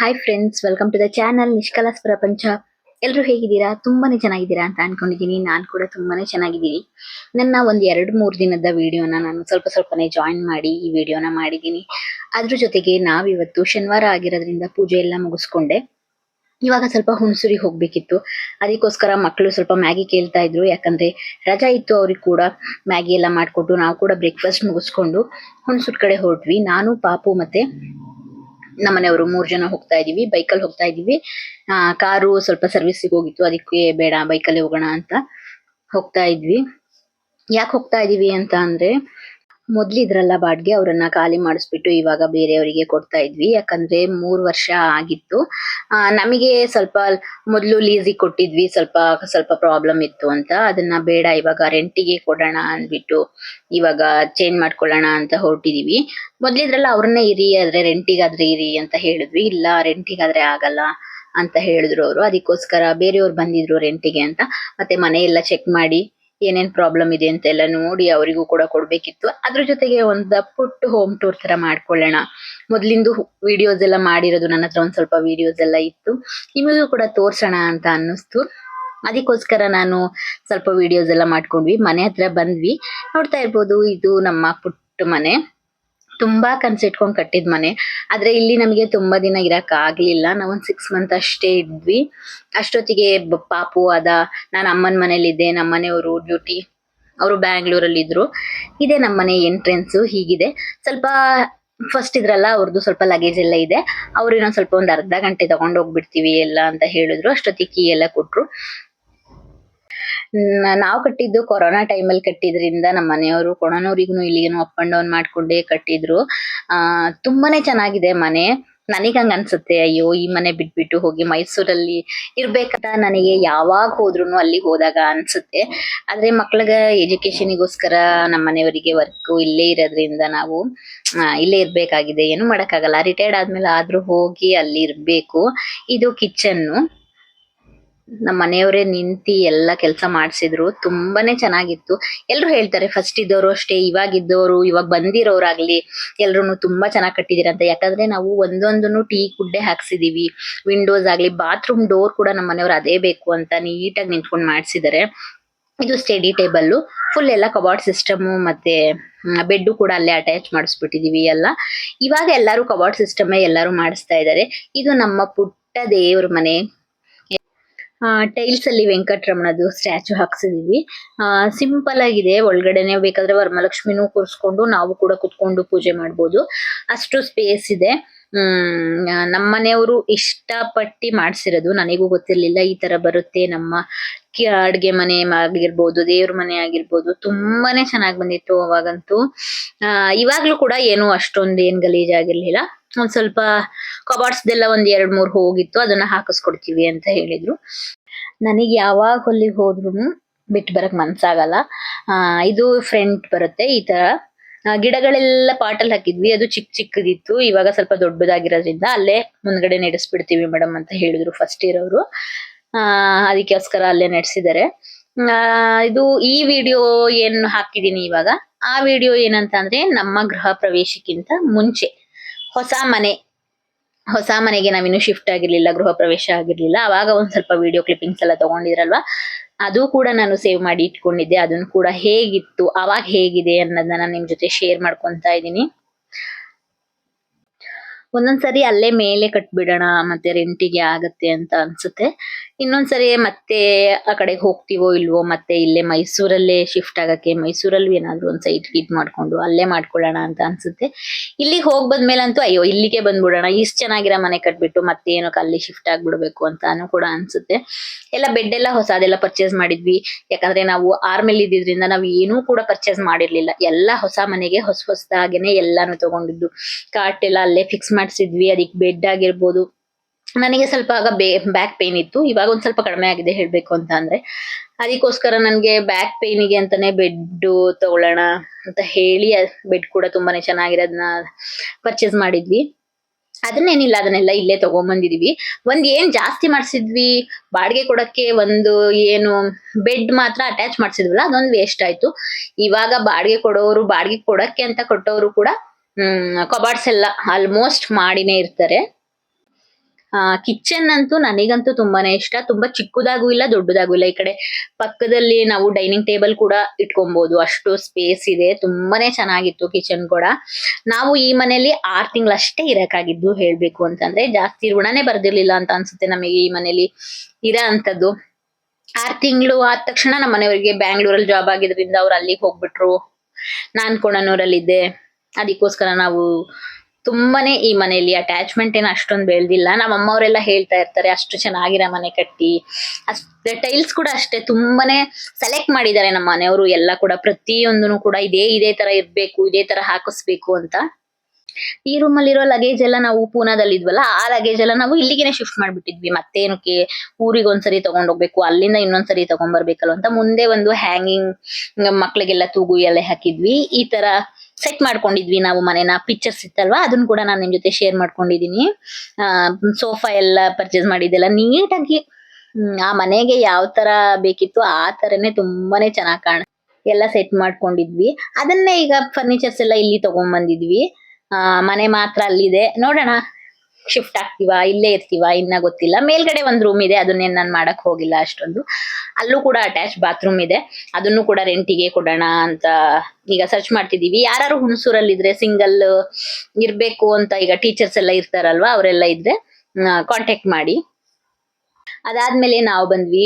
Hi friends welcome to the channel ನಿಷ್ಕಲಾಸ್ ಪ್ರಪಂಚ ಎಲ್ಲರೂ ಹೇಗಿದ್ದೀರಾ? ತುಂಬಾನೇ ಚೆನ್ನಾಗಿದ್ದೀರಾ ಅಂತ ಅನ್ಕೊಂಡಿದ್ದೀನಿ. ನಾನು ಕೂಡ ತುಂಬಾನೇ ಚೆನ್ನಾಗಿದ್ದೀನಿ. ನನ್ನ ಒಂದು ಎರಡು ಮೂರು ದಿನದ ವಿಡಿಯೋನ ನಾನು ಸ್ವಲ್ಪ ಸ್ವಲ್ಪನೇ ಜಾಯಿನ್ ಮಾಡಿ ಈ ವಿಡಿಯೋನ ಮಾಡಿದ್ದೀನಿ. ಅದ್ರ ಜೊತೆಗೆ ನಾವಿವತ್ತು ಶನಿವಾರ ಆಗಿರೋದ್ರಿಂದ ಪೂಜೆ ಎಲ್ಲ ಮುಗಿಸ್ಕೊಂಡೆ. ಇವಾಗ ಸ್ವಲ್ಪ ಹುಣಸೂರಿಗೆ ಹೋಗ್ಬೇಕಿತ್ತು. ಅದಕ್ಕೋಸ್ಕರ ಮಕ್ಕಳು ಸ್ವಲ್ಪ ಮ್ಯಾಗಿ ಕೇಳ್ತಾ ಇದ್ರು. ಯಾಕಂದ್ರೆ ರಜಾ ಇತ್ತು, ಅವ್ರಿಗೆ ಕೂಡ ಮ್ಯಾಗಿ ಎಲ್ಲ ಮಾಡಿಕೊಟ್ಟು ನಾವು ಕೂಡ ಬ್ರೇಕ್ಫಾಸ್ಟ್ ಮುಗಿಸ್ಕೊಂಡು ಹುಣಸೂರು ಕಡೆ ಹೊರಟ್ವಿ. ನಾನು, ಪಾಪು ಮತ್ತೆ ನಮ್ಮನೆಯವರು ಮೂರ್ ಜನ ಹೋಗ್ತಾ ಇದೀವಿ, ಬೈಕಲ್ಲಿ ಹೋಗ್ತಾ ಇದೀವಿ. ಆ, ಕಾರು ಸ್ವಲ್ಪ ಸರ್ವಿಸಿಗೆ ಹೋಗಿತ್ತು, ಅದಕ್ಕೆ ಬೇಡ, ಬೈಕಲ್ಲಿ ಹೋಗೋಣ ಅಂತ ಹೋಗ್ತಾ ಇದ್ವಿ. ಯಾಕೆ ಹೋಗ್ತಾ ಇದೀವಿ ಅಂತ ಅಂದ್ರೆ ಮೊದ್ಲಿದ್ರಲ್ಲ ಬಾಡ್ಗೆ ಅವರನ್ನ ಖಾಲಿ ಮಾಡಿಸ್ಬಿಟ್ಟು ಇವಾಗ ಬೇರೆಯವರಿಗೆ ಕೊಡ್ತಾ ಇದ್ವಿ. ಯಾಕಂದ್ರೆ ಮೂರ್ ವರ್ಷ ಆಗಿತ್ತು. ನಮಗೆ ಸ್ವಲ್ಪ ಮೊದ್ಲು ಲೀಸಿಗೆ ಕೊಟ್ಟಿದ್ವಿ. ಸ್ವಲ್ಪ ಸ್ವಲ್ಪ ಪ್ರಾಬ್ಲಮ್ ಇತ್ತು ಅಂತ. ಅದನ್ನ ಬೇಡ, ಇವಾಗ ರೆಂಟಿಗೆ ಕೊಡೋಣ ಅಂದ್ಬಿಟ್ಟು ಇವಾಗ ಚೇಂಜ್ ಮಾಡ್ಕೊಳ್ಳೋಣ ಅಂತ ಹೊರಟಿದೀವಿ. ಮೊದ್ಲಿದ್ರಲ್ಲ ಅವ್ರನ್ನೇ ಇರಿ, ಆದ್ರೆ ರೆಂಟಿಗಾದ್ರೆ ಇರಿ ಅಂತ ಹೇಳಿದ್ವಿ. ಇಲ್ಲ ರೆಂಟಿಗಾದ್ರೆ ಆಗಲ್ಲ ಅಂತ ಹೇಳಿದ್ರು ಅವರು. ಅದಕ್ಕೋಸ್ಕರ ಬೇರೆಯವ್ರು ಬಂದಿದ್ರು ರೆಂಟಿಗೆ ಅಂತ. ಮತ್ತೆ ಮನೆ ಎಲ್ಲ ಚೆಕ್ ಮಾಡಿ ಏನೇನ್ ಪ್ರಾಬ್ಲಮ್ ಇದೆ ಅಂತ ಎಲ್ಲ ನೋಡಿ ಅವರಿಗೂ ಕೂಡ ಕೊಡ್ಬೇಕಿತ್ತು. ಅದ್ರ ಜೊತೆಗೆ ಒಂದ್ ಪುಟ್ ಹೋಮ್ ಟೂರ್ ತರ ಮಾಡ್ಕೊಳ್ಳೋಣ. ಮೊದ್ಲಿಂದು ವಿಡಿಯೋಸ್ ಎಲ್ಲ ಮಾಡಿರೋದು ನನ್ನ ಹತ್ರ ಒಂದ್ ಸ್ವಲ್ಪ ವಿಡಿಯೋಸ್ ಎಲ್ಲ ಇತ್ತು. ನಿಮಗೂ ಕೂಡ ತೋರ್ಸೋಣ ಅಂತ ಅನ್ನಿಸ್ತು. ಅದಕ್ಕೋಸ್ಕರ ನಾನು ಸ್ವಲ್ಪ ವಿಡಿಯೋಸ್ ಎಲ್ಲ ಮಾಡ್ಕೊಂಡ್ವಿ. ಮನೆ ಹತ್ರ ಬಂದ್ವಿ. ನೋಡ್ತಾ ಇರ್ಬೋದು, ಇದು ನಮ್ಮ ಪುಟ್ಟ ಮನೆ. ತುಂಬಾ ಕನ್ಸಿಟ್ಕೊಂಡ್ ಕಟ್ಟಿದ್ ಮನೆ. ಆದ್ರೆ ಇಲ್ಲಿ ನಮಗೆ ತುಂಬಾ ದಿನ ಇರಕ್ ಆಗ್ಲಿಲ್ಲ. ನಾವೊಂದ್ ಸಿಕ್ಸ್ ಮಂತ್ ಅಷ್ಟೇ ಇದ್ವಿ. ಅಷ್ಟೊತ್ತಿಗೆ ಪಾಪು ಅದ ನಾನು ಅಮ್ಮನ ಮನೇಲಿದ್ದೆ. ನಮ್ಮ ಮನೆಯವರು ಡ್ಯೂಟಿ ಅವರು ಬ್ಯಾಂಗ್ಳೂರಲ್ಲಿ ಇದ್ರು. ಇದೆ ನಮ್ಮ ಮನೆ ಎಂಟ್ರೆನ್ಸ್ ಹೀಗಿದೆ. ಸ್ವಲ್ಪ ಫಸ್ಟ್ ಇದ್ರಲ್ಲ ಅವ್ರದ್ದು ಸ್ವಲ್ಪ ಲಗೇಜ್ ಎಲ್ಲ ಇದೆ. ಅವ್ರು ಇನ್ನೊಂದ್ ಸ್ವಲ್ಪ ಒಂದ್ ಅರ್ಧ ಗಂಟೆ ತಗೊಂಡ್ ಹೋಗ್ಬಿಡ್ತೀವಿ ಎಲ್ಲ ಅಂತ ಹೇಳಿದ್ರು. ಅಷ್ಟೊತ್ತಿಗೆ ಕೀ ಎಲ್ಲ ಕೊಟ್ರು. ನಾವು ಕಟ್ಟಿದ್ದು ಕೊರೋನಾ ಅಲ್ಲಿ ಕಟ್ಟಿದ್ರಿಂದ ನಮ್ಮ ಮನೆಯವರು ಕೊಣನೂರಿಗೂ ಇಲ್ಲಿಗೇನು ಅಪ್ ಅಂಡ್ ಡೌನ್ ಮಾಡ್ಕೊಂಡೇ ಕಟ್ಟಿದ್ರು. ಆ, ತುಂಬಾನೇ ಚೆನ್ನಾಗಿದೆ ಮನೆ. ನನಗ್ ಹಂಗ ಅನ್ಸುತ್ತೆ, ಅಯ್ಯೋ, ಈ ಮನೆ ಬಿಟ್ಬಿಟ್ಟು ಹೋಗಿ ಮೈಸೂರಲ್ಲಿ ಇರ್ಬೇಕಂತ ನನಗೆ ಯಾವಾಗ ಹೋದ್ರು ಅಲ್ಲಿಗೆ ಹೋದಾಗ ಅನ್ಸುತ್ತೆ. ಆದ್ರೆ ಮಕ್ಳಿಗ ಎಜುಕೇಶನಿಗೋಸ್ಕರ ನಮ್ಮ ಮನೆಯವರಿಗೆ ವರ್ಕ್ ಇಲ್ಲೇ ಇರೋದ್ರಿಂದ ನಾವು ಇಲ್ಲೇ ಇರ್ಬೇಕಾಗಿದೆ. ಏನು ಮಾಡೋಕ್ಕಾಗಲ್ಲ. ರಿಟೈರ್ಡ್ ಆದ್ಮೇಲೆ ಆದ್ರೂ ಹೋಗಿ ಅಲ್ಲಿ ಇರ್ಬೇಕು. ಇದು ಕಿಚನ್ನು ನಮ್ಮ ಮನೆಯವರೇ ನಿಂತಿ ಎಲ್ಲ ಕೆಲಸ ಮಾಡಿಸಿದ್ರು, ತುಂಬಾನೇ ಚೆನ್ನಾಗಿತ್ತು. ಎಲ್ರು ಹೇಳ್ತಾರೆ, ಫಸ್ಟ್ ಇದ್ದವರು ಅಷ್ಟೇ, ಇವಾಗ ಇದ್ದವರು ಇವಾಗ ಬಂದಿರೋರಾಗ್ಲಿ ಎಲ್ರು ತುಂಬಾ ಚೆನ್ನಾಗಿ ಕಟ್ಟಿದಿರ ಅಂತ. ಯಾಕಂದ್ರೆ ನಾವು ಒಂದೊಂದನ್ನು ಟೀ, ಕುಡ್ಡೆ ಹಾಕ್ಸಿದೀವಿ. ವಿಂಡೋಸ್ ಆಗ್ಲಿ ಬಾತ್ರೂಮ್ ಡೋರ್ ಕೂಡ ನಮ್ಮ ಮನೆಯವ್ರು ಅದೇ ಬೇಕು ಅಂತ ನೀಟಾಗಿ ನಿಂತ್ಕೊಂಡು ಮಾಡಿಸಿದ್ದಾರೆ ಇದು ಸ್ಟಡಿ ಟೇಬಲ್ ಫುಲ್ ಎಲ್ಲ ಕಬಾರ್ಡ್ ಸಿಸ್ಟಮ್ ಮತ್ತೆ ಬೆಡ್ ಕೂಡ ಅಲ್ಲೇ ಅಟ್ಯಾಚ್ ಮಾಡಿಸ್ಬಿಟ್ಟಿದೀವಿ ಎಲ್ಲ. ಇವಾಗ ಎಲ್ಲರೂ ಕಬಾರ್ಡ್ ಸಿಸ್ಟಮ್ ಎಲ್ಲರೂ ಮಾಡಿಸ್ತಾ ಇದ್ದಾರೆ ಇದು ನಮ್ಮ ಪುಟ್ಟ ದೇವ್ರ ಮನೆ. ಟೈಲ್ಸ್ ಅಲ್ಲಿ ವೆಂಕಟರಮಣದು ಸ್ಟ್ಯಾಚು ಹಾಕ್ಸಿದೀವಿ. ಸಿಂಪಲ್ ಆಗಿದೆ. ಒಳಗಡೆನೆ ಬೇಕಾದ್ರೆ ವರಮಹಾಲಕ್ಷ್ಮಿನೂ ಕೂರಿಸ್ಕೊಂಡು ನಾವು ಕೂಡ ಕುತ್ಕೊಂಡು ಪೂಜೆ ಮಾಡ್ಬೋದು. ಅಷ್ಟು ಸ್ಪೇಸ್ ಇದೆ. ಹ್ಮ್ ನಮ್ಮ ಮನೆಯವರು ಇಷ್ಟಪಟ್ಟಿ ಮಾಡ್ಸಿರೋದು. ನನಗೂ ಗೊತ್ತಿರ್ಲಿಲ್ಲ ಈ ತರ ಬರುತ್ತೆ. ನಮ್ಮ ಅಡ್ಗೆ ಮನೆ ಆಗಿರ್ಬೋದು, ದೇವ್ರ ಮನೆ ಆಗಿರ್ಬೋದು, ತುಂಬಾನೇ ಚೆನ್ನಾಗ್ ಬಂದಿತ್ತು ಅವಾಗಂತೂ. ಆ, ಇವಾಗ್ಲೂ ಕೂಡ ಏನು ಅಷ್ಟೊಂದು ಏನ್ ಗಲೀಜ್ ಆಗಿರ್ಲಿಲ್ಲ. ಒಂದ್ ಸ್ವಲ್ಪ ಕಬಾರ್ಡ್ಸ್ದೆಲ್ಲ ಒಂದ್ ಎರಡ್ ಮೂರ್ ಹೋಗಿತ್ತು. ಅದನ್ನ ಹಾಕಿಸ್ಕೊಡ್ತೀವಿ ಅಂತ ಹೇಳಿದ್ರು. ನನಗೆ ಯಾವಾಗ ಅಲ್ಲಿಗೆ ಹೋದ್ರುನು ಬಿಟ್ಟು ಬರಕ್ ಮನ್ಸಾಗಲ್ಲ. ಆ, ಇದು ಫ್ರಂಟ್ ಬರುತ್ತೆ ಈ ತರ. ಗಿಡಗಳೆಲ್ಲ ಪಾಟಲ್ ಹಾಕಿದ್ವಿ. ಅದು ಚಿಕ್ಕ ಚಿಕ್ಕದಿತ್ತು. ಇವಾಗ ಸ್ವಲ್ಪ ದೊಡ್ಡದಾಗಿರೋದ್ರಿಂದ ಅಲ್ಲೇ ಮುಂದ್ಗಡೆ ನೆಡೆಸ್ಬಿಡ್ತೀವಿ ಮೇಡಮ್ ಅಂತ ಹೇಳಿದ್ರು ಫಸ್ಟ್ ಇರೋರು ಆ, ಅದಕ್ಕೋಸ್ಕರ ಅಲ್ಲೇ ನಡೆಸಿದ್ದಾರೆ. ಇದು ಈ ವಿಡಿಯೋ ಏನ್ ಹಾಕಿದೀನಿ ಇವಾಗ? ಆ ವಿಡಿಯೋ ಏನಂತ ಅಂದ್ರೆ ನಮ್ಮ ಗೃಹ ಪ್ರವೇಶಕ್ಕಿಂತ ಮುಂಚೆ ಹೊಸ ಮನೆ, ಹೊಸ ಮನೆಗೆ ನಾವಿನ್ನು ಶಿಫ್ಟ್ ಆಗಿರ್ಲಿಲ್ಲ, ಗೃಹ ಪ್ರವೇಶ ಆಗಿರ್ಲಿಲ್ಲ. ಅವಾಗ ಒಂದ್ ಸ್ವಲ್ಪ ವಿಡಿಯೋ ಕ್ಲಿಪ್ಪಿಂಗ್ಸ್ ಎಲ್ಲ ತಗೊಂಡಿದ್ರಲ್ವಾ? ಅದು ಕೂಡ ನಾನು ಸೇವ್ ಮಾಡಿ ಇಟ್ಕೊಂಡಿದ್ದೆ. ಅದನ್ನ ಕೂಡ ಹೇಗಿತ್ತು, ಅವಾಗ ಹೇಗಿದೆ ಅನ್ನೋದನ್ನ ನಿಮ್ ಜೊತೆ ಶೇರ್ ಮಾಡ್ಕೊಂತ ಇದ್ದೀನಿ. ಒಂದೊಂದ್ಸರಿ ಅಲ್ಲೇ ಮೇಲೆ ಕಟ್ಬಿಡೋಣ, ಮತ್ತೆ ರೆಂಟಿಗೆ ಆಗತ್ತೆ ಅಂತ ಅನ್ಸುತ್ತೆ. ಇನ್ನೊಂದ್ಸರಿ ಮತ್ತೆ ಆ ಕಡೆಗೆ ಹೋಗ್ತಿವೋ ಇಲ್ವೋ ಮತ್ತೆ ಇಲ್ಲೇ ಮೈಸೂರಲ್ಲೇ ಶಿಫ್ಟ್ ಆಗಕ್ಕೆ ಮೈಸೂರಲ್ಲೂ ಏನಾದ್ರು ಒಂದ್ ಸೈಟ್ ಗೀಟ್ ಮಾಡ್ಕೊಂಡು ಅಲ್ಲೇ ಮಾಡ್ಕೊಳ್ಳೋಣ ಅಂತ ಅನ್ಸುತ್ತೆ. ಇಲ್ಲಿಗೆ ಹೋಗ್ ಬಂದ್ಮೇಲಂತೂ ಅಯ್ಯೋ, ಇಲ್ಲಿಗೆ ಬಂದ್ಬಿಡೋಣ, ಇಷ್ಟ್ ಚೆನ್ನಾಗಿರೋ ಮನೆ ಕಟ್ಬಿಟ್ಟು ಮತ್ತೆ ಏನೋ ಅಲ್ಲಿ ಶಿಫ್ಟ್ ಆಗ್ಬಿಡ್ಬೇಕು ಅಂತಾನು ಕೂಡ ಅನ್ಸುತ್ತೆ. ಎಲ್ಲ ಬೆಡ್ ಎಲ್ಲ ಹೊಸದೆಲ್ಲ ಪರ್ಚೇಸ್ ಮಾಡಿದ್ವಿ. ಯಾಕಂದ್ರೆ ನಾವು ಆರ್ಮೇಲ್ ಇದ್ದಿದ್ರಿಂದ ನಾವು ಏನೂ ಕೂಡ ಪರ್ಚೇಸ್ ಮಾಡಿರ್ಲಿಲ್ಲ. ಎಲ್ಲ ಹೊಸ ಮನೆಗೆ ಹೊಸ ಹೊಸದಾಗೇನೆ ಎಲ್ಲಾನು ತಗೊಂಡಿದ್ದು. ಕಾರ್ಟ್ ಎಲ್ಲ ಅಲ್ಲೇ ಫಿಕ್ಸ್ ಮಾಡಿಸಿದ್ವಿ. ಅದಕ್ಕೆ ಬೆಡ್ ಆಗಿರ್ಬೋದು. ನನಗೆ ಸ್ವಲ್ಪ ಆಗ ಬೇ ಬ್ಯಾಕ್ ಪೇನ್ ಇತ್ತು. ಇವಾಗ ಒಂದು ಸ್ವಲ್ಪ ಕಡಿಮೆ ಆಗಿದೆ ಹೇಳಬೇಕು ಅಂತ ಅಂದ್ರೆ. ಅದಕ್ಕೋಸ್ಕರ ನನಗೆ ಬ್ಯಾಕ್ ಪೇನಿಗೆ ಅಂತಲೇ ಬೆಡ್ಡು ತಗೊಳ್ಳೋಣ ಅಂತ ಹೇಳಿ ಬೆಡ್ ಕೂಡ ತುಂಬಾನೇ ಚೆನ್ನಾಗಿರೋದನ್ನ ಪರ್ಚೇಸ್ ಮಾಡಿದ್ವಿ. ಅದನ್ನೇನಿಲ್ಲ, ಅದನ್ನೆಲ್ಲ ಇಲ್ಲೇ ತಗೊಂಬಂದಿದೀವಿ. ಒಂದ್ ಏನ್ ಜಾಸ್ತಿ ಮಾಡ್ಸಿದ್ವಿ, ಬಾಡಿಗೆ ಕೊಡಕ್ಕೆ ಒಂದು ಏನು ಬೆಡ್ ಮಾತ್ರ ಅಟ್ಯಾಚ್ ಮಾಡ್ಸಿದ್ವಲ್ಲ, ಅದೊಂದು ವೇಸ್ಟ್ ಆಯ್ತು. ಇವಾಗ ಬಾಡಿಗೆ ಕೊಡೋರು, ಬಾಡಿಗೆ ಕೊಡಕ್ಕೆ ಅಂತ ಕೊಟ್ಟವರು ಕೂಡ, ಹ್ಮ್ ಕಬಾರ್ಡ್ಸ್ ಎಲ್ಲ ಆಲ್ಮೋಸ್ಟ್ ಮಾಡಿನೇ ಇರ್ತಾರೆ. ಕಿಚನ್ ಅಂತೂ ನನಗಂತೂ ತುಂಬಾನೇ ಇಷ್ಟ. ತುಂಬಾ ಚಿಕ್ಕದಾಗೂ ಇಲ್ಲ, ದೊಡ್ಡದಾಗೂ ಇಲ್ಲ. ಈ ಕಡೆ ಪಕ್ಕದಲ್ಲಿ ನಾವು ಡೈನಿಂಗ್ ಟೇಬಲ್ ಕೂಡ ಇಟ್ಕೊಬಹುದು ಅಷ್ಟು ಸ್ಪೇಸ್ ಇದೆ. ತುಂಬಾನೇ ಚೆನ್ನಾಗಿತ್ತು ಕಿಚನ್ ಕೂಡ. ನಾವು ಈ ಮನೆಯಲ್ಲಿ ಆರ್ ತಿಂಗಳಷ್ಟೇ ಇರಕಾಗಿದ್ದು ಹೇಳ್ಬೇಕು ಅಂತಂದ್ರೆ, ಜಾಸ್ತಿ ಋಣನೇ ಬರ್ದಿರ್ಲಿಲ್ಲ ಅಂತ ಅನ್ಸುತ್ತೆ ನಮಗೆ ಈ ಮನೇಲಿ ಇರೋ ಅಂತದ್ದು. ಆರ್ ತಿಂಗಳು ಆದ ತಕ್ಷಣ ನಮ್ಮ ಮನೆಯವರಿಗೆ ಬ್ಯಾಂಗ್ಳೂರಲ್ಲಿ ಜಾಬ್ ಆಗಿದ್ರಿಂದ ಅವ್ರು ಅಲ್ಲಿಗೆ ಹೋಗ್ಬಿಟ್ರು. ನಾನ್ ಕೊಣನೂರಲ್ಲಿದ್ದೆ. ಅದಕ್ಕೋಸ್ಕರ ನಾವು ತುಂಬಾನೇ ಈ ಮನೆಯಲ್ಲಿ ಅಟ್ಯಾಚ್ಮೆಂಟ್ ಏನು ಅಷ್ಟೊಂದು ಬೆಳೆದಿಲ್ಲ. ನಮ್ಮ ಅಮ್ಮವರೆಲ್ಲ ಹೇಳ್ತಾ ಇರ್ತಾರೆ, ಅಷ್ಟು ಚೆನ್ನಾಗಿರೋ ಮನೆ ಕಟ್ಟಿ. ಅಷ್ಟೇ ಟೈಲ್ಸ್ ಕೂಡ ಅಷ್ಟೇ, ತುಂಬಾನೇ ಸೆಲೆಕ್ಟ್ ಮಾಡಿದ್ದಾರೆ ನಮ್ಮ ಮನೆಯವರು. ಎಲ್ಲ ಕೂಡ ಪ್ರತಿಯೊಂದನು ಕೂಡ ಇದೇ ಇದೇ ತರ ಇರ್ಬೇಕು, ಇದೇ ತರ ಹಾಕಿಸ್ಬೇಕು ಅಂತ. ಈ ರೂಮ್ ಅಲ್ಲಿರೋ ಲಗೇಜ್ ಎಲ್ಲ ನಾವು ಪೂನಾದಲ್ಲಿ ಇದ್ವಲ್ಲ ಆ ಲಗೇಜ್ ಎಲ್ಲ ನಾವು ಇಲ್ಲಿಗೆನೆ ಶಿಫ್ಟ್ ಮಾಡ್ಬಿಟ್ಟಿದ್ವಿ. ಮತ್ತೇನಕ್ಕೆ ಊರಿಗೆ ಒಂದ್ಸರಿ ತಗೊಂಡ್ ಹೋಗ್ಬೇಕು, ಅಲ್ಲಿಂದ ಇನ್ನೊಂದ್ಸರಿ ತಗೊಂಡ್ ಬರ್ಬೇಕಲ್ಲ ಅಂತ ಮುಂದೆ ಒಂದು ಹ್ಯಾಂಗಿಂಗ್ ಮಕ್ಳಿಗೆಲ್ಲ ತೂಗು ಎಲೆ ಹಾಕಿದ್ವಿ. ಈ ತರ ಸೆಟ್ ಮಾಡ್ಕೊಂಡಿದ್ವಿ ನಾವು ಮನೆನ ಪಿಕ್ಚರ್ಸ್ ಇತ್ತಲ್ವಾ? ಅದನ್ನ ಕೂಡ ನಾನು ನಿಮ್ ಜೊತೆ ಶೇರ್ ಮಾಡ್ಕೊಂಡಿದೀನಿ. ಸೋಫಾ ಎಲ್ಲ ಪರ್ಚೇಸ್ ಮಾಡಿದ್ದೆಲ್ಲ ನೀಟಾಗಿ ಆ ಮನೆಗೆ ಯಾವ ತರ ಬೇಕಿತ್ತು ಆ ತರನೇ ತುಂಬಾನೇ ಚೆನ್ನಾಗಿ ಕಾಣ, ಎಲ್ಲ ಸೆಟ್ ಮಾಡ್ಕೊಂಡಿದ್ವಿ. ಅದನ್ನೇ ಈಗ ಫರ್ನಿಚರ್ಸ್ ಎಲ್ಲ ಇಲ್ಲಿ ತಗೊಂಡ್ ಬಂದಿದ್ವಿ ಮನೆ ಮಾತ್ರ ಅಲ್ಲಿದೆ. ನೋಡೋಣ ಶಿಫ್ಟ್ ಆಗ್ತೀವಾ, ಇಲ್ಲೇ ಇರ್ತೀವಾ, ಇನ್ನ ಗೊತ್ತಿಲ್ಲ. ಮೇಲ್ಗಡೆ ಒಂದ್ ರೂಮ್ ಇದೆ ಅದನ್ನೇನ್ ನಾನ್ ಮಾಡಕ್ ಹೋಗಿಲ್ಲ ಅಷ್ಟೊಂದು. ಅಲ್ಲೂ ಕೂಡ ಅಟ್ಯಾಚ್ ಬಾತ್ರೂಮ್ ಇದೆ. ಅದನ್ನು ಕೂಡ ರೆಂಟಿಗೆ ಕೊಡೋಣ ಅಂತ ಈಗ ಸರ್ಚ್ ಮಾಡ್ತಿದೀವಿ ಯಾರು ಹುಣಸೂರಲ್ಲಿ ಇದ್ರೆ ಸಿಂಗಲ್ ಇರ್ಬೇಕು ಅಂತ ಈಗ ಟೀಚರ್ಸ್ ಎಲ್ಲ ಇರ್ತಾರಲ್ವಾ, ಅವರೆಲ್ಲ ಇದ್ರೆ ಕಾಂಟ್ಯಾಕ್ಟ್ ಮಾಡಿ. ಅದಾದ್ಮೇಲೆ ನಾವು ಬಂದ್ವಿ.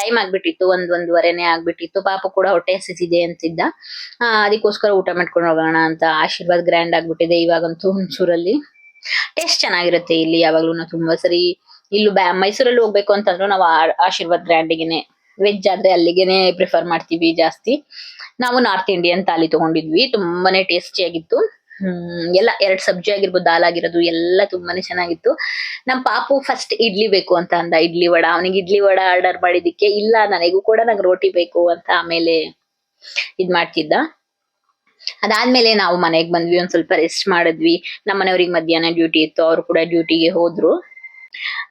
ಟೈಮ್ ಆಗ್ಬಿಟ್ಟಿತ್ತು, ಒಂದ್ ಒಂದೂವರೆನೆ ಆಗ್ಬಿಟ್ಟಿತ್ತು. ಪಾಪ ಕೂಡ ಹೊಟ್ಟೆ ಹಸಿತಿದೆ ಅಂತಿದ್ದ. ಅದಕ್ಕೋಸ್ಕರ ಊಟ ಮಾಡ್ಕೊಂಡು ಹೋಗೋಣ ಅಂತ ಆಶೀರ್ವಾದ್ ಗ್ರ್ಯಾಂಡ್ ಆಗ್ಬಿಟ್ಟಿದೆ ಇವಾಗಂತೂ ಹುಣಸೂರಲ್ಲಿ. ಟೇಸ್ಟ್ ಚೆನ್ನಾಗಿರುತ್ತೆ ಇಲ್ಲಿ ಯಾವಾಗ್ಲೂ ತುಂಬಾ ಸರಿ. ಇಲ್ಲೂ ಬ್ಯಾ, ಮೈಸೂರಲ್ಲಿ ಹೋಗ್ಬೇಕು ಅಂತಂದ್ರು ನಾವು ಆಶೀರ್ವಾದ್ ಬ್ರ್ಯಾಂಡಿಗೆನೆ ವೆಜ್ ಆದ್ರೆ ಅಲ್ಲಿಗೆನೆ ಪ್ರಿಫರ್ ಮಾಡ್ತೀವಿ ಜಾಸ್ತಿ. ನಾವು ನಾರ್ತ್ ಇಂಡಿಯನ್ ತಾಲಿ ತಗೊಂಡಿದ್ವಿ, ತುಂಬಾನೇ ಟೇಸ್ಟಿ ಆಗಿತ್ತು. ಹ್ಮ್, ಎಲ್ಲ ಎರಡ್ ಸಬ್ಜಿ ಆಗಿರ್ಬೋದು, ದಾಲ್ ಆಗಿರೋದು, ಎಲ್ಲ ತುಂಬಾನೇ ಚೆನ್ನಾಗಿತ್ತು. ನಮ್ ಪಾಪು ಫಸ್ಟ್ ಇಡ್ಲಿ ಬೇಕು ಅಂತ ಅಂದ, ಇಡ್ಲಿ ವಡ. ಅವನಿಗೆ ಇಡ್ಲಿ ವಡ ಆರ್ಡರ್ ಮಾಡಿದಿಕ್ಕೆ ಇಲ್ಲ, ನನಗೂ ಕೂಡ ನಂಗೆ ರೋಟಿ ಬೇಕು ಅಂತ ಆಮೇಲೆ ಇದ್ ಮಾಡ್ತಿದ್ದ. ಅದಾದ್ಮೇಲೆ ನಾವು ಮನೆಗ್ ಬಂದ್ವಿ, ಒಂದ್ ಸ್ವಲ್ಪ ರೆಸ್ಟ್ ಮಾಡಿದ್ವಿ. ನಮ್ಮ ಮನೆಯವ್ರಿಗೆ ಮಧ್ಯಾಹ್ನ ಡ್ಯೂಟಿ ಇತ್ತು, ಅವ್ರು ಕೂಡ ಡ್ಯೂಟಿಗೆ ಹೋದ್ರು.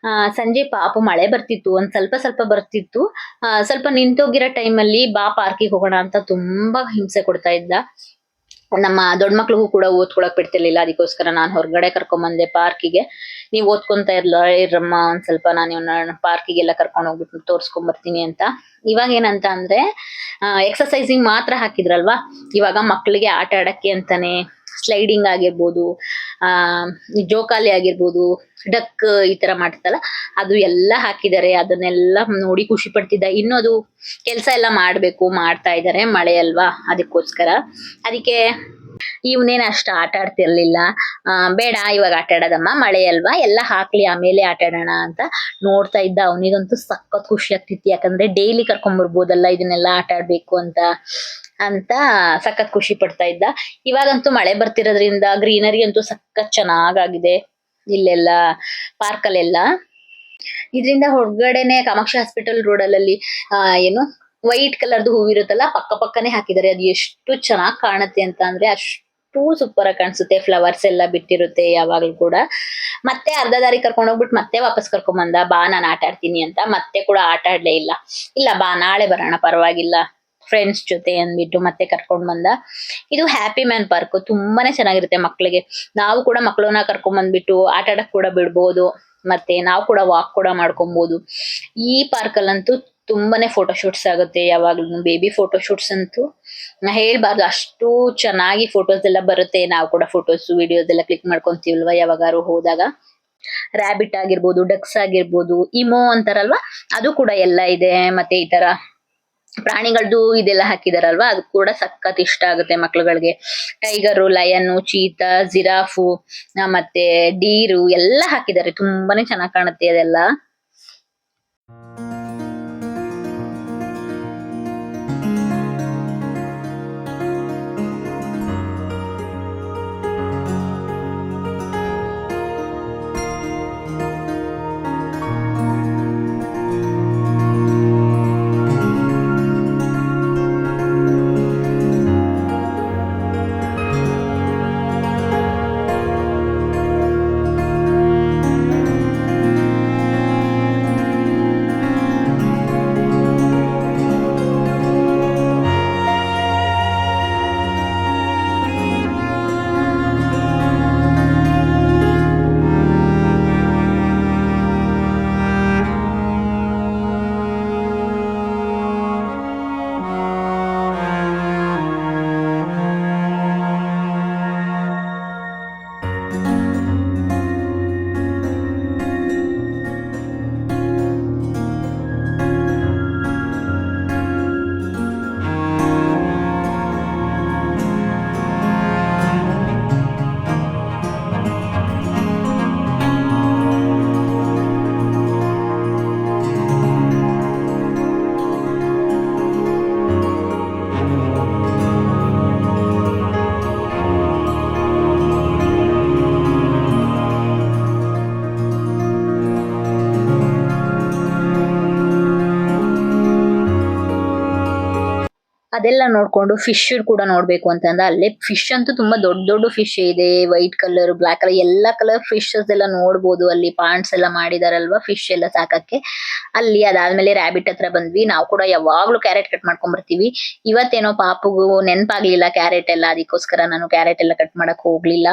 ಆ, ಸಂಜೆ ಪಾಪ ಮಳೆ ಬರ್ತಿತ್ತು, ಒಂದ್ ಸ್ವಲ್ಪ ಸ್ವಲ್ಪ ಬರ್ತಿತ್ತು. ಸ್ವಲ್ಪ ನಿಂತೋಗಿರೋ ಟೈಮಲ್ಲಿ ಬಾ ಪಾರ್ಕಿಗೆ ಹೋಗೋಣ ಅಂತ ತುಂಬಾ ಹಿಂಸೆ ಕೊಡ್ತಾ ಇದ್ದ. ನಮ್ಮ ದೊಡ್ಡ ಮಕ್ಳಿಗೂ ಕೂಡ ಓದ್ಕೊಳಕ್ ಬಿಡ್ತಿರ್ಲಿಲ್ಲ. ಅದಕ್ಕೋಸ್ಕರ ನಾನು ಹೊರಗಡೆ ಕರ್ಕೊಂಡ್ ಬಂದೆ ಪಾರ್ಕಿಗೆ. ನೀವ್ ಓದ್ಕೊಂತ ಇರ್ಲ ಇರಮ್ಮ ಒಂದ್ ಸ್ವಲ್ಪ ನಾನು ಇವ್ನ ಪಾರ್ಕಿಗೆಲ್ಲ ಕರ್ಕೊಂಡು ಹೋಗ್ಬಿಟ್ಟು ತೋರ್ಸ್ಕೊಂಡ್ ಬರ್ತೀನಿ ಅಂತ. ಇವಾಗ ಏನಂತ ಅಂದ್ರೆ ಎಕ್ಸಸೈಸಿಂಗ್ ಮಾತ್ರ ಹಾಕಿದ್ರಲ್ವಾ? ಇವಾಗ ಮಕ್ಕಳಿಗೆ ಆಟ ಆಡಕ್ಕೆ ಅಂತಾನೆ ಸ್ಲೈಡಿಂಗ್ ಆಗಿರ್ಬೋದು, ಆ ಜೋಕಾಲಿ ಆಗಿರ್ಬೋದು ಡಕ್ ಈ ತರ ಮಾಡ್ತಲ್ಲ ಅದು ಎಲ್ಲ ಹಾಕಿದ್ದಾರೆ. ಅದನ್ನೆಲ್ಲ ನೋಡಿ ಖುಷಿ ಪಡ್ತಿದ್ದ. ಇನ್ನು ಅದು ಕೆಲಸ ಎಲ್ಲ ಮಾಡ್ಬೇಕು, ಮಾಡ್ತಾ ಇದ್ದಾರೆ ಮಳೆ ಅಲ್ವಾ? ಅದಕ್ಕೋಸ್ಕರ. ಅದಕ್ಕೆ ಇವನೇನು ಅಷ್ಟು ಆಟ ಆಡ್ತಿರ್ಲಿಲ್ಲ. ಬೇಡ, ಇವಾಗ ಆಟ ಆಡೋದಮ್ಮ. ಮಳೆ ಅಲ್ವಾ? ಎಲ್ಲ ಹಾಕ್ಲಿ, ಆಮೇಲೆ ಆಟ ಆಡೋಣ ಅಂತ ನೋಡ್ತಾ ಇದ್ದ. ಅವನಿಗಂತೂ ಸಖತ್ ಖುಷಿ ಆಗ್ತಿತ್ತು. ಯಾಕಂದ್ರೆ ಡೈಲಿ ಕರ್ಕೊಂಡ್ ಬರ್ಬೋದಲ್ಲ ಇದನ್ನೆಲ್ಲ ಆಟ ಆಡ್ಬೇಕು ಅಂತ. ಅಂತ ಸಖತ್ ಖುಷಿ ಪಡ್ತಾ ಇದ್ದ. ಇವಾಗಂತೂ ಮಳೆ ಬರ್ತಿರೋದ್ರಿಂದ ಗ್ರೀನರಿ ಅಂತೂ ಸಖತ್ ಚೆನ್ನಾಗಾಗಿದೆ. ಇಲ್ಲೆಲ್ಲ ಪಾರ್ಕ್ ಅಲ್ಲೆಲ್ಲ. ಇದರಿಂದ ಹೊರಗಡೆನೆ ಕಾಮಾಕ್ಷಿ ಹಾಸ್ಪಿಟಲ್ ರೋಡ್ ಆ, ಏನು ವೈಟ್ ಕಲರ್ದು ಹೂವಿರುತ್ತಲ್ಲ ಪಕ್ಕ ಪಕ್ಕನೆ ಹಾಕಿದ್ದಾರೆ. ಅದು ಎಷ್ಟು ಚೆನ್ನಾಗ್ ಕಾಣುತ್ತೆ ಅಂತ ಅಂದ್ರೆ ಅಷ್ಟು ಸೂಪರ್ ಆಗಿ ಕಾಣಿಸುತ್ತೆ. ಫ್ಲವರ್ಸ್ ಎಲ್ಲ ಬಿಟ್ಟಿರುತ್ತೆ ಯಾವಾಗ್ಲೂ ಕೂಡ. ಮತ್ತೆ ಅರ್ಧ ದಾರಿ ಕರ್ಕೊಂಡು ಹೋಗ್ಬಿಟ್ಟು ಮತ್ತೆ ವಾಪಸ್ ಕರ್ಕೊಂಡ್ ಬಂದ ಬಾ, ನಾನು ಆಟ ಆಡ್ತೀನಿ ಅಂತ. ಮತ್ತೆ ಕೂಡ ಆಟ ಆಡ್ಲೇ ಇಲ್ಲ. ಇಲ್ಲ, ಬಾ, ನಾಳೆ ಬರೋಣ, ಪರವಾಗಿಲ್ಲ. ಫ್ರೆಂಡ್ಸ್ ಜೊತೆ ಅಂದ್ಬಿಟ್ಟು ಮತ್ತೆ ಕರ್ಕೊಂಡ್ ಬಂದ. ಇದು ಹ್ಯಾಪಿ ಮ್ಯಾನ್ ಪಾರ್ಕ್ ತುಂಬಾನೇ ಚೆನ್ನಾಗಿರುತ್ತೆ ಮಕ್ಕಳಿಗೆ ನಾವು ಕೂಡ ಮಕ್ಕಳನ್ನ ಕರ್ಕೊಂಡ್ ಬಂದ್ಬಿಟ್ಟು ಆಟ ಆಡಕ್ ಕೂಡ ಬಿಡ್ಬೋದು. ಮತ್ತೆ ನಾವು ಕೂಡ ವಾಕ್ ಕೂಡ ಮಾಡ್ಕೊಬಹುದು ಈ ಪಾರ್ಕ್ ಅಲ್ಲಂತೂ ತುಂಬಾನೇ ಫೋಟೋ ಶೂಟ್ಸ್ ಆಗುತ್ತೆ. ಯಾವಾಗ್ಲೂ ಬೇಬಿ ಫೋಟೋ ಶೂಟ್ಸ್ ಅಂತೂ ಹೇಳ್ಬಾರ್ದು. ಅಷ್ಟು ಚೆನ್ನಾಗಿ ಫೋಟೋಸ್ ಎಲ್ಲ ಬರುತ್ತೆ. ನಾವು ಕೂಡ ಫೋಟೋಸ್ ವಿಡಿಯೋಸ್ ಎಲ್ಲ ಕ್ಲಿಕ್ ಮಾಡ್ಕೊಂತೀವಲ್ವಾ ಯಾವಾಗಾರು ಹೋದಾಗ. ರ್ಯಾಬಿಟ್ ಆಗಿರ್ಬೋದು ಡಕ್ಸ್ ಆಗಿರ್ಬೋದು ಇಮೋ ಅಂತಾರಲ್ವಾ? ಅದು ಕೂಡ ಎಲ್ಲ ಇದೆ. ಮತ್ತೆ ಈ ತರ ಪ್ರಾಣಿಗಳದ್ದು ಇದೆಲ್ಲ ಹಾಕಿದಾರಲ್ವಾ? ಅದು ಕೂಡ ಸಖತ್ ಇಷ್ಟ ಆಗುತ್ತೆ ಮಕ್ಳುಗಳಿಗೆ. ಟೈಗರು, ಲಯನ್, ಚೀತಾ, ಜಿರಾಫು ಮತ್ತೆ ಡೀರು ಎಲ್ಲ ಹಾಕಿದ್ದಾರೆ. ತುಂಬಾನೇ ಚೆನ್ನಾಗಿ ಕಾಣುತ್ತೆ ಅದೆಲ್ಲ. ಅದೆಲ್ಲ ನೋಡ್ಕೊಂಡು ಫಿಶ್ ಕೂಡ ನೋಡ್ಬೇಕು ಅಂತಂದ ಅಲ್ಲೇ ಫಿಶ್ ಅಂತೂ ತುಂಬಾ ದೊಡ್ಡ ದೊಡ್ಡ ಫಿಶ್ ಇದೆ ವೈಟ್ ಕಲರ್ ಬ್ಲಾಕ್ ಕಲರ್ ಎಲ್ಲಾ ಕಲರ್ ಫಿಶಸ್ ಎಲ್ಲ ನೋಡ್ಬೋದು. ಅಲ್ಲಿ ಪಾಂಡ್ಸ್ ಎಲ್ಲ ಮಾಡಿದಾರಲ್ವಾ ಫಿಶ್ ಎಲ್ಲ ಸಾಕಕ್ಕೆ. ಅಲ್ಲಿ ಅದಾದ್ಮೇಲೆ ರ್ಯಾಬಿಟ್ ಹತ್ರ ಬಂದ್ವಿ. ನಾವು ಕೂಡ ಯಾವಾಗ್ಲೂ ಕ್ಯಾರೆಟ್ ಕಟ್ ಮಾಡ್ಕೊಂಡ್ ಬರ್ತೀವಿ ಇವತ್ತೇನೋ ಪಾಪುಗೂ ನೆನಪಾಗ್ಲಿಲ್ಲ ಕ್ಯಾರೆಟ್ ಎಲ್ಲ. ಅದಕ್ಕೋಸ್ಕರ ನಾನು ಕ್ಯಾರೆಟ್ ಎಲ್ಲ ಕಟ್ ಮಾಡಕ್ ಹೋಗ್ಲಿಲ್ಲ.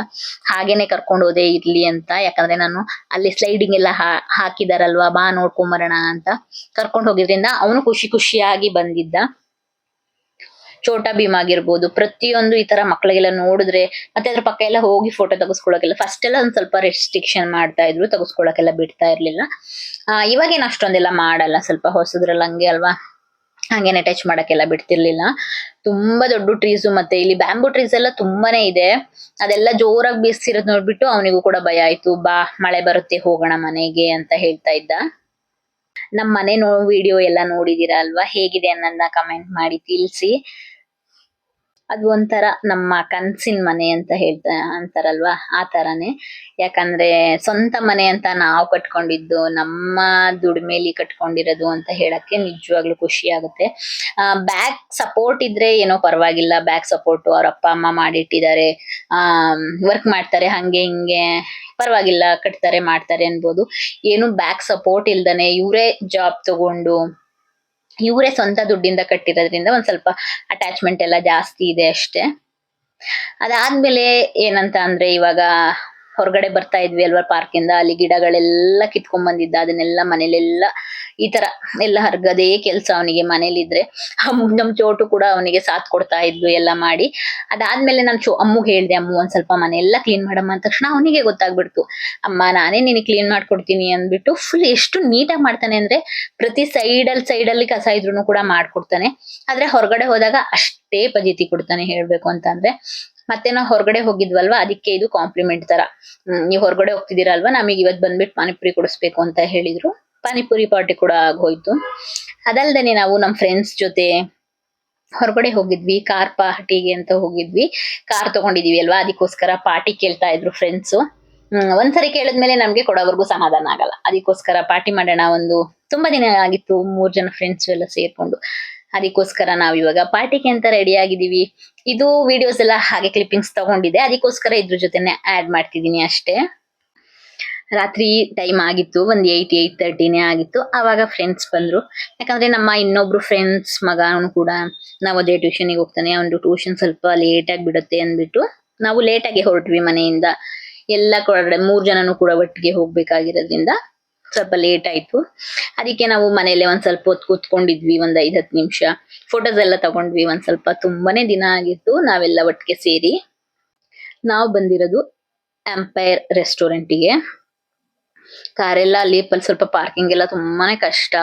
ಹಾಗೇನೆ ಕರ್ಕೊಂಡು ಹೋದೆ ಇರ್ಲಿ ಅಂತ. ಯಾಕಂದ್ರೆ ನಾನು ಅಲ್ಲಿ ಸ್ಲೈಡಿಂಗ್ ಎಲ್ಲ ಹಾಕಿದಾರಲ್ವಾ, ಬಾ ನೋಡ್ಕೊಂಬರೋಣ ಅಂತ ಕರ್ಕೊಂಡು ಹೋಗಿದ್ರಿಂದ ಅವನು ಖುಷಿ ಖುಷಿಯಾಗಿ ಬಂದಿದ್ದ. ಚೋಟಾ ಭೀಮ್ ಆಗಿರ್ಬೋದು, ಪ್ರತಿಯೊಂದು ಈ ತರ ಮಕ್ಕಳಿಗೆಲ್ಲ ನೋಡಿದ್ರೆ ಮತ್ತೆ ಅದ್ರ ಪಕ್ಕ ಎಲ್ಲ ಹೋಗಿ ಫೋಟೋ ತೆಗೆಸ್ಕೊಳಕ್ಕೆಲ್ಲ ಫಸ್ಟ್ ಎಲ್ಲ ಒಂದ್ ಸ್ವಲ್ಪ ರೆಸ್ಟ್ರಿಕ್ಷನ್ ಮಾಡ್ತಾ ಇದ್ರು ತೆಗೆಸ್ಕೊಳಕ್ಕೆಲ್ಲ ಬಿಡ್ತಾ ಇರ್ಲಿಲ್ಲ. ಇವಾಗೇನ್ ಅಷ್ಟೊಂದೆಲ್ಲ ಮಾಡಲ್ಲ, ಸ್ವಲ್ಪ ಹೊಸದ್ರಲ್ಲಿ ಹಂಗೆ ಅಲ್ವಾ? ಹಂಗೇನೆ ಟಚ್ ಮಾಡಕ್ಕೆಲ್ಲ ಬಿಡ್ತಿರ್ಲಿಲ್ಲ. ತುಂಬಾ ದೊಡ್ಡ ಟ್ರೀಸ್ ಮತ್ತೆ ಇಲ್ಲಿ ಬ್ಯಾಂಬೂ ಟ್ರೀಸ್ ಎಲ್ಲ ತುಂಬಾನೇ ಇದೆ. ಅದೆಲ್ಲ ಜೋರಾಗಿ ಬೀಸ್ತಿರೋದ್ ನೋಡ್ಬಿಟ್ಟು ಅವನಿಗೂ ಕೂಡ ಭಯ ಆಯ್ತು, ಬಾ, ಮಳೆ ಬರುತ್ತೆ, ಹೋಗೋಣ ಮನೆಗೆ ಅಂತ ಹೇಳ್ತಾ ಇದ್ದ. ನಮ್ಮ ಮನೆ ನೋ ವಿಡಿಯೋ ಎಲ್ಲ ನೋಡಿದೀರಾ ಅಲ್ವಾ? ಹೇಗಿದೆ ಅನ್ನೋದನ್ನ ಕಮೆಂಟ್ ಮಾಡಿ ತಿಳಿಸಿ. ಅದು ಒಂಥರ ನಮ್ಮ ಕನ್ಸಿನ ಮನೆ ಅಂತ ಹೇಳ್ತಾ ಅಂತಾರಲ್ವಾ? ಆ ತರಾನೇ. ಯಾಕಂದ್ರೆ ಸ್ವಂತ ಮನೆ ಅಂತ ನಾವು ಕಟ್ಕೊಂಡಿದ್ದು, ನಮ್ಮ ದುಡಿಮೇಲಿ ಕಟ್ಕೊಂಡಿರೋದು ಅಂತ ಹೇಳಕ್ಕೆ ನಿಜವಾಗ್ಲೂ ಖುಷಿ ಆಗುತ್ತೆ. ಬ್ಯಾಕ್ ಸಪೋರ್ಟ್ ಇದ್ರೆ ಏನೋ ಪರವಾಗಿಲ್ಲ. ಬ್ಯಾಕ್ ಸಪೋರ್ಟ್ ಅವ್ರ ಅಪ್ಪ, ಅಮ್ಮ ಮಾಡಿಟ್ಟಿದ್ದಾರೆ. ಆ ವರ್ಕ್ ಮಾಡ್ತಾರೆ, ಹಂಗೆ ಹಿಂಗೆ. ಪರವಾಗಿಲ್ಲ, ಕಟ್ತಾರೆ, ಮಾಡ್ತಾರೆ ಅನ್ಬೋದು. ಏನು ಬ್ಯಾಕ್ ಸಪೋರ್ಟ್ ಇಲ್ದನೆ ಇವರೇ ಜಾಬ್ ತಗೊಂಡು ಇವರೇ ಸ್ವಂತ ದುಡ್ಡಿಂದ ಕಟ್ಟಿರೋದ್ರಿಂದ ಒಂದ್ ಸ್ವಲ್ಪ ಅಟ್ಯಾಚ್ಮೆಂಟ್ ಎಲ್ಲ ಜಾಸ್ತಿ ಇದೆ ಅಷ್ಟೇ. ಅದಾದ್ಮೇಲೆ ಏನಂತ ಅಂದ್ರೆ ಇವಾಗ ಹೊರಗಡೆ ಬರ್ತಾ ಇದ್ವಿ ಅಲ್ವಾ ಪಾರ್ಕ್ ಇಂದ. ಅಲ್ಲಿ ಗಿಡಗಳೆಲ್ಲ ಕಿತ್ಕೊಂಡ್ ಬಂದಿದ್ದ. ಅದನ್ನೆಲ್ಲ ಮನೇಲೆಲ್ಲ ಈ ತರ ಎಲ್ಲ ಹರ್ಗದೇ ಕೆಲ್ಸ ಅವನಿಗೆ ಮನೇಲಿದ್ರೆ. ನಮ್ ಚೋಟು ಕೂಡ ಅವನಿಗೆ ಸಾಥ್ ಕೊಡ್ತಾ ಇದ್ವಿ ಎಲ್ಲ ಮಾಡಿ. ಅದಾದ್ಮೇಲೆ ನಾನು ಚೋ ಅಮ್ಮಗ್ ಹೇಳ್ದೆ, ಅಮ್ಮು, ಒಂದ್ ಸ್ವಲ್ಪ ಮನೆ ಎಲ್ಲ ಕ್ಲೀನ್ ಮಾಡಮ್ಮ. ಅಂದ ತಕ್ಷಣ ಅವನಿಗೆ ಗೊತ್ತಾಗ್ಬಿಡ್ತು. ಅಮ್ಮ, ನಾನೇ ನಿನಗೆ ಕ್ಲೀನ್ ಮಾಡ್ಕೊಡ್ತೀನಿ. ಅಂದ್ಬಿಟ್ಟು ಫುಲ್ ಎಷ್ಟು ನೀಟಾಗಿ ಮಾಡ್ತಾನೆ ಅಂದ್ರೆ ಪ್ರತಿ ಸೈಡ್ ಅಲ್ಲಿ ಸೈಡ್ ಅಲ್ಲಿ ಕಸ ಇದ್ರು ಕೂಡ ಮಾಡ್ಕೊಡ್ತಾನೆ. ಆದ್ರೆ ಹೊರಗಡೆ ಹೋದಾಗ ಅಷ್ಟೇ ಪಜಿತಿ ಕೊಡ್ತಾನೆ ಹೇಳ್ಬೇಕು ಅಂತ ಅಂದ್ರೆ. ಮತ್ತೆ ನಾವು ಹೊರಗಡೆ ಹೋಗಿದ್ವಲ್ವಾ? ಅದಕ್ಕೆ ಇದು ಕಾಂಪ್ಲಿಮೆಂಟ್ ತರ. ಹ್ಮ್, ನೀವು ಹೊರಗಡೆ ಹೋಗ್ತಿದ್ದೀರಲ್ವಾ? ನಮಗೆ ಇವತ್ ಬಂದ್ಬಿಟ್ಟು ಪಾನಿಪುರಿ ಕೊಡಿಸ್ಬೇಕು ಅಂತ ಹೇಳಿದ್ರು. ಪಾನಿಪುರಿ ಪಾರ್ಟಿ ಕೂಡ ಆಗೋಯ್ತು. ಅದಲ್ದೇನೆ ನಾವು ನಮ್ ಫ್ರೆಂಡ್ಸ್ ಜೊತೆ ಹೊರಗಡೆ ಹೋಗಿದ್ವಿ. ಕಾರ್ ಪಾರ್ಟಿಗೆ ಅಂತ ಹೋಗಿದ್ವಿ. ಕಾರ್ ತಗೊಂಡಿದೀವಿ ಅಲ್ವಾ? ಅದಕ್ಕೋಸ್ಕರ ಪಾರ್ಟಿ ಕೇಳ್ತಾ ಇದ್ರು ಫ್ರೆಂಡ್ಸ್ ಹ್ಮ್ ಒಂದ್ಸರಿ ಕೇಳಿದ್ಮೇಲೆ ನಮ್ಗೆ ಕೊಡೋವರೆಗೂ ಸಮಾಧಾನ ಆಗಲ್ಲ. ಅದಕ್ಕೋಸ್ಕರ ಪಾರ್ಟಿ ಮಾಡೋಣ ಒಂದು ತುಂಬಾ ದಿನ ಆಗಿತ್ತು. ಮೂರ್ ಜನ ಫ್ರೆಂಡ್ಸ್ ಎಲ್ಲ ಸೇರ್ಕೊಂಡು. ಅದಕ್ಕೋಸ್ಕರ ನಾವು ಇವಾಗ ಪಾರ್ಟಿಗೆ ಅಂತ ರೆಡಿ ಆಗಿದ್ದೀವಿ. ಇದು ವಿಡಿಯೋಸ್ ಎಲ್ಲ ಹಾಗೆ ಕ್ಲಿಪ್ಪಿಂಗ್ಸ್ ತಗೊಂಡಿದೆ ಅದಕ್ಕೋಸ್ಕರ ಇದ್ರ ಜೊತೆನೆ ಆಡ್ ಮಾಡ್ತಿದೀನಿ ಅಷ್ಟೇ. ರಾತ್ರಿ ಟೈಮ್ ಆಗಿತ್ತು, ಒಂದು ಏಯ್ಟ್ ಏಯ್ಟ್ ತರ್ಟಿನೇ ಆಗಿತ್ತು. ಆವಾಗ ಫ್ರೆಂಡ್ಸ್ ಬಂದರು. ಯಾಕಂದ್ರೆ ನಮ್ಮ ಇನ್ನೊಬ್ರು ಫ್ರೆಂಡ್ಸ್ ಮಗ ಅವನು ಕೂಡ ನಾವು ಅದೇ ಟ್ಯೂಷನಿಗೆ ಹೋಗ್ತಾನೆ. ಅವನು ಟ್ಯೂಷನ್ ಸ್ವಲ್ಪ ಲೇಟಾಗಿ ಬಿಡುತ್ತೆ ಅಂದ್ಬಿಟ್ಟು ನಾವು ಲೇಟಾಗಿ ಹೊರಟ್ವಿ ಮನೆಯಿಂದ. ಎಲ್ಲ ಕಡೆ ಮೂರು ಜನನು ಕೂಡ ಒಟ್ಟಿಗೆ ಹೋಗ್ಬೇಕಾಗಿರೋದ್ರಿಂದ. ಸ್ವಲ್ಪ ಲೇಟ್ ಆಯ್ತು. ಅದಕ್ಕೆ ನಾವು ಮನೇಲೆ ಒಂದ್ ಸ್ವಲ್ಪ ಹೊತ್ತು ಕೂತ್ಕೊಂಡಿದ್ವಿ, ಒಂದ್ ಐದ್ ಹತ್ತು ನಿಮಿಷ. ಫೋಟೋಸ್ ಎಲ್ಲ ತಗೊಂಡ್ವಿ, ಒಂದ್ ಸ್ವಲ್ಪ ತುಂಬಾನೇ ದಿನ ಆಗಿತ್ತು, ನಾವೆಲ್ಲ ಒಟ್ಟಿಗೆ ಸೇರಿ. ನಾವು ಬಂದಿರೋದು ಎಂಪೈರ್ ರೆಸ್ಟೋರೆಂಟಿಗೆ ಕಾರೆಲ್ಲ ಅಲ್ಲಿ ಪ- ಸ್ವಲ್ಪ ಪಾರ್ಕಿಂಗ್ ಎಲ್ಲ ತುಂಬಾನೇ ಕಷ್ಟ.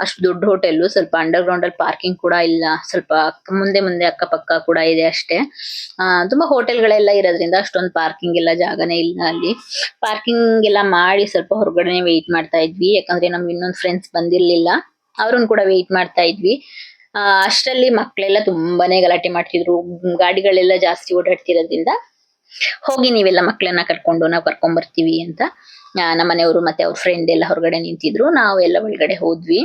ಅಷ್ಟು ದೊಡ್ಡ ಹೋಟೆಲ್ ಸ್ವಲ್ಪ ಅಂಡರ್ ಗ್ರೌಂಡ್ ಅಲ್ಲಿ ಪಾರ್ಕಿಂಗ್ ಕೂಡ ಇಲ್ಲ. ಸ್ವಲ್ಪ ಅಕ್ಕ- ಮುಂದೆ ಮುಂದೆ ಅಕ್ಕಪಕ್ಕ ಕೂಡ ಇದೆ ಅಷ್ಟೇ. ತುಂಬಾ ಹೋಟೆಲ್ಗಳೆಲ್ಲ ಇರೋದ್ರಿಂದ ಅಷ್ಟೊಂದು ಪಾರ್ಕಿಂಗ್ ಎಲ್ಲ ಜಾಗನೇ ಇಲ್ಲ ಅಲ್ಲಿ. ಪಾರ್ಕಿಂಗ್ ಎಲ್ಲ ಮಾಡಿ ಸ್ವಲ್ಪ ಹೊರಗಡೆನೆ ವೆಯ್ಟ್ ಮಾಡ್ತಾ ಇದ್ವಿ. ಯಾಕಂದ್ರೆ ನಮ್ ಇನ್ನೊಂದ್ ಫ್ರೆಂಡ್ಸ್ ಬಂದಿರ್ಲಿಲ್ಲ. ಅವ್ರನ್ನ ಕೂಡ ವೆಯ್ಟ್ ಮಾಡ್ತಾ ಇದ್ವಿ. ಅಷ್ಟರಲ್ಲಿ ಮಕ್ಕಳೆಲ್ಲ ತುಂಬಾನೇ ಗಲಾಟೆ ಮಾಡ್ತಿದ್ರು. ಗಾಡಿಗಳೆಲ್ಲ ಜಾಸ್ತಿ ಓಡಾಡ್ತಿರೋದ್ರಿಂದ ಹೋಗಿ ನೀವೆಲ್ಲ ಮಕ್ಕಳನ್ನ ಕರ್ಕೊಂಡು ನಾವು ಕರ್ಕೊಂಡ್ ಬರ್ತೀವಿ ಅಂತ. ಆ, ನಮ್ಮ ಮನೆಯವರು ಮತ್ತೆ ಅವ್ರ ಫ್ರೆಂಡ್ ಎಲ್ಲ ಹೊರಗಡೆ ನಿಂತಿದ್ರು. ನಾವು ಎಲ್ಲ ಒಳಗಡೆ ಹೋದ್ವಿ.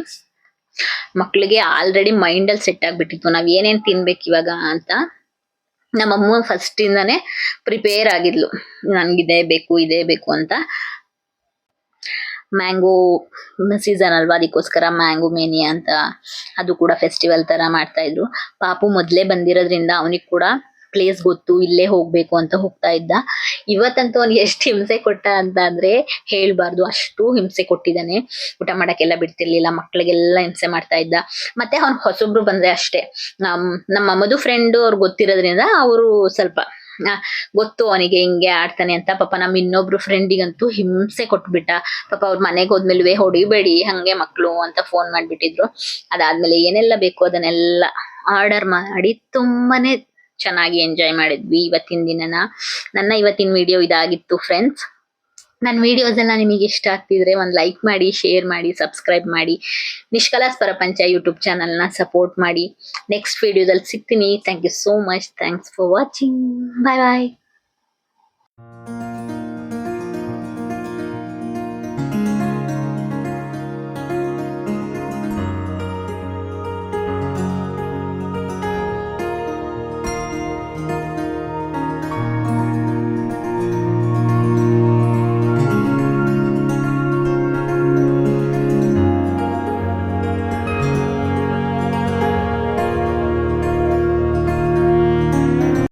ಮಕ್ಳಿಗೆ ಆಲ್ರೆಡಿ ಮೈಂಡ್ ಅಲ್ಲಿ ಸೆಟ್ ಆಗ್ಬಿಟ್ಟಿತ್ತು. ನಾವ್ ಏನೇನ್ ತಿನ್ಬೇಕು ಇವಾಗ ಅಂತ. ನಮ್ಮಮ್ಮ ಫಸ್ಟ್ ಇಂದಾನೆ ಪ್ರಿಪೇರ್ ಆಗಿದ್ಲು. ನನ್ಗಿದೇ ಬೇಕು ಇದೇ ಬೇಕು ಅಂತ. ಮ್ಯಾಂಗೋ ಸೀಸನ್ ಅಲ್ವಾ? ಅದಕ್ಕೋಸ್ಕರ ಮ್ಯಾಂಗೋ ಮೇನಿಯಾ ಅಂತ. ಅದು ಕೂಡ ಫೆಸ್ಟಿವಲ್ ತರ ಮಾಡ್ತಾ ಇದ್ರು. ಪಾಪು ಮೊದ್ಲೇ ಬಂದಿರೋದ್ರಿಂದ ಅವನಿಗೆ ಕೂಡ ಪ್ಲೇಸ್ ಗೊತ್ತು, ಇಲ್ಲೇ ಹೋಗ್ಬೇಕು ಅಂತ ಹೋಗ್ತಾ ಇದ್ದ. ಇವತ್ತಂತೂ ಅವ್ನಿಗೆ ಎಷ್ಟು ಹಿಂಸೆ ಕೊಟ್ಟ ಅಂತ ಅಂದ್ರೆ ಹೇಳ್ಬಾರ್ದು, ಅಷ್ಟು ಹಿಂಸೆ ಕೊಟ್ಟಿದ್ದಾನೆ. ಊಟ ಮಾಡಕ್ಕೆಲ್ಲ ಬಿಡ್ತಿರ್ಲಿಲ್ಲ, ಮಕ್ಳಿಗೆಲ್ಲ ಹಿಂಸೆ ಮಾಡ್ತಾ ಇದ್ದ. ಮತ್ತೆ ಅವ್ನ್ ಹೊಸೊಬ್ರು ಬಂದ್ರೆ ಅಷ್ಟೇ. ನಮ್ ನಮ್ಮ ಮಧು ಫ್ರೆಂಡ್ ಅವ್ರು ಗೊತ್ತಿರೋದ್ರಿಂದ ಅವರು ಸ್ವಲ್ಪ ಗೊತ್ತು ಅವನಿಗೆ ಹಿಂಗೆ ಆಡ್ತಾನೆ ಅಂತ. ಪಾಪ ನಮ್ಮ ಇನ್ನೊಬ್ರು ಫ್ರೆಂಡಿಗಂತೂ ಹಿಂಸೆ ಕೊಟ್ಬಿಟ್ಟ. ಪಾಪ ಅವ್ರ ಮನೆಗೆ ಹೋದ್ಮೇಲೆ ಹೊಡಿಬೇಡಿ, ಹಂಗೆ ಮಕ್ಳು ಅಂತ ಫೋನ್ ಮಾಡ್ಬಿಟ್ಟಿದ್ರು. ಅದಾದ್ಮೇಲೆ ಏನೆಲ್ಲ ಬೇಕು ಅದನ್ನೆಲ್ಲ ಆರ್ಡರ್ ಮಾಡಿ ತುಂಬಾನೇ ಚೆನ್ನಾಗಿ ಎಂಜಾಯ್ ಮಾಡಿದ್ವಿ ಇವತ್ತಿನ ದಿನನ. ನನ್ನ ಇವತ್ತಿನ ವಿಡಿಯೋ ಇದಾಗಿತ್ತು ಫ್ರೆಂಡ್ಸ್ ನನ್ನ ವಿಡಿಯೋಸ್ ಎಲ್ಲ ನಿಮಗೆ ಇಷ್ಟ ಆಗ್ತಿದ್ರೆ ಒಂದು ಲೈಕ್ ಮಾಡಿ ಶೇರ್ ಮಾಡಿ ಸಬ್ಸ್ಕ್ರೈಬ್ ಮಾಡಿ. ನಿಷ್ಕಲಾಸ್ ಪರಪಂಚ ಯೂಟ್ಯೂಬ್ ಚಾನಲ್ನ ಸಪೋರ್ಟ್ ಮಾಡಿ. ನೆಕ್ಸ್ಟ್ ವಿಡಿಯೋದಲ್ಲಿ ಸಿಗ್ತೀನಿ. Thank you so much thanks for watching bye bye